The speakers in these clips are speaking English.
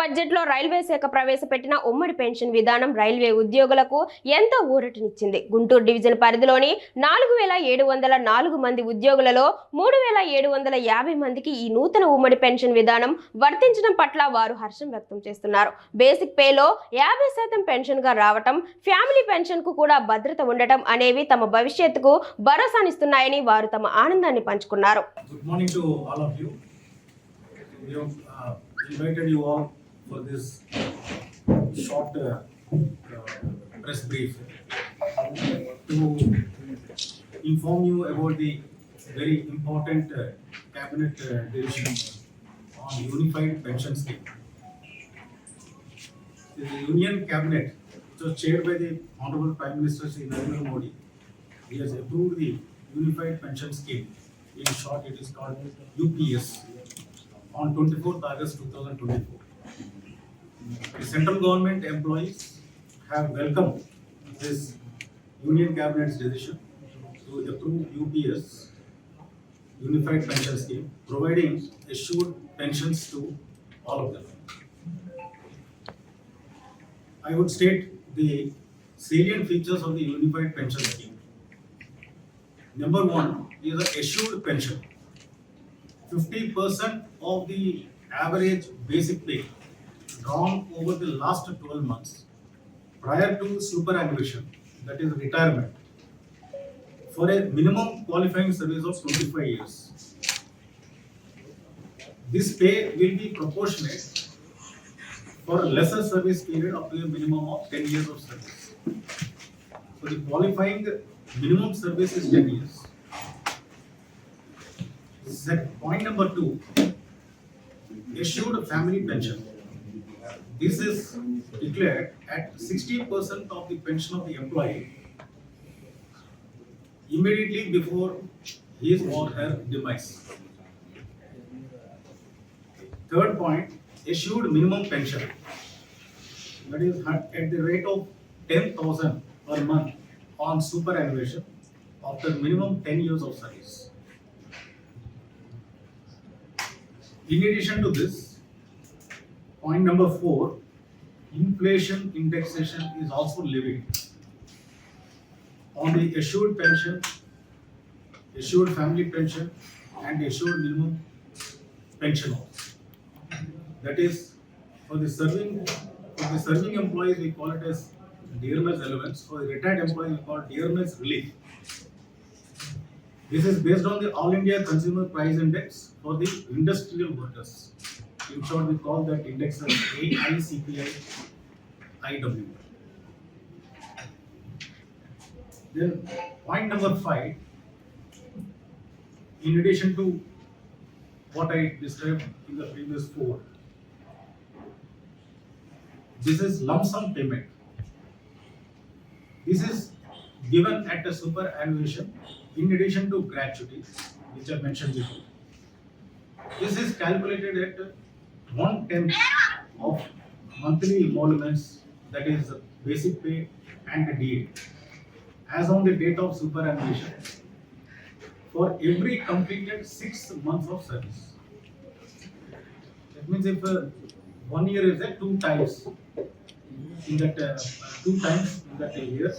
బడ్జెట్లో రైల్వే శాఖ ప్రవేశపెట్టిన ఉమ్మడి పెన్షన్ విధానం రైల్వే ఉద్యోగులకు ఎంతో ఊరటనిచ్చింది. గుంటూరు డివిజన్ పరిధిలోని నాలుగు వేల ఏడు వందల నాలుగు మంది ఉద్యోగులలో మూడు వేల ఏడు వందల యాభై మందికి ఈ నూతన ఉమ్మడి పెన్షన్ విధానం వర్తించడం పట్ల వారు హర్షం వ్యక్తం చేస్తున్నారు. బేసిక్ పేలో యాభై శాతం పెన్షన్గా రావటం ఫ్యామిలీ పెన్షన్కు కూడా భద్రత ఉండటం అనేవి తమ భవిష్యత్తుకు భరోసానిస్తున్నాయని వారు తమ ఆనందాన్ని పంచుకున్నారు. Invited you all for this short uh, press brief to inform you about the very important uh, cabinet uh, decision on unified pension scheme. The Union Cabinet, which was chaired by the Honorable Prime Minister Sri Narendra Modi, he has approved the unified pension scheme. In short, it is called UPS on 24th August 2024. The central government employees have welcomed this Union Cabinet's decision to approve UPS, Unified Pension Scheme, providing assured pensions to all of them. I would state the salient features of the Unified Pension Scheme. Number one is a assured pension. Fifty percent of the average basic pay drawn over the last twelve months prior to superannuation, that is retirement, for a minimum qualifying service of twenty-five years. This pay will be proportionate for a lesser service period up to a minimum of ten years of service. So the qualifying minimum service is ten years. Set point number two, issued family pension. This is declared at sixty percent of the pension of the employee immediately before his or her demise. Third point, issued minimum pension. That is at the rate of ten thousand per month on superannuation after minimum ten years of service. In addition to this, point number four, inflation indexation is also levied on the assured pension, assured family pension and assured minimum pension. That is, for the serving, for the serving employees, we call it as dearness allowance, for the retired employees, we call it dearness relief. This is based on the All India Consumer Price Index for the industrial workers. In short, we call that index as AICPI IW. Then point number five, in addition to what I described in the previous four, this is lump sum payment. This is given at a superannuation in addition to gratuity, which I mentioned before. This is calculated at one tenth of monthly emoluments, that is basic pay and DA, as on the date of superannuation for every completed six months of service. That means if uh, one year is there, two times in that, uh, two times in that year,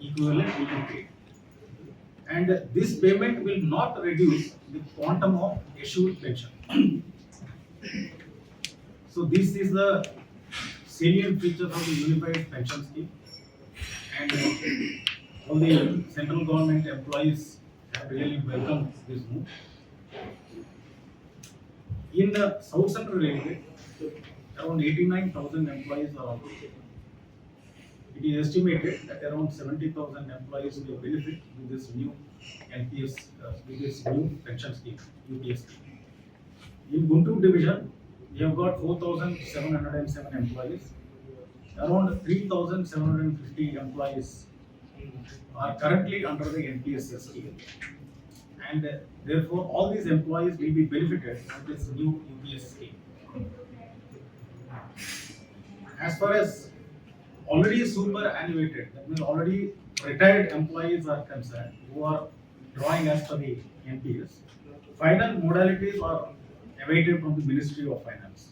equivalent will be paid. And this payment will not reduce the quantum of assured pension. So this is the salient feature of the unified pension scheme. And uh, all the central government employees have really welcomed this move. In the South Central Railway, around eighty-nine thousand employees are operating. It is estimated that around seventy thousand employees will benefit with this new NPS, uh, with this new pension scheme, UPS scheme. In Guntur division, we have got four thousand seven hundred and seven employees. Around three thousand seven hundred and fifty employees are currently under the NPS scheme. And uh, therefore, all these employees will be benefited from this new UPS scheme. As far as already superannuated, that means already retired employees are concerned, who are drawing as per the NPS, final modalities are awaited from the Ministry of Finance.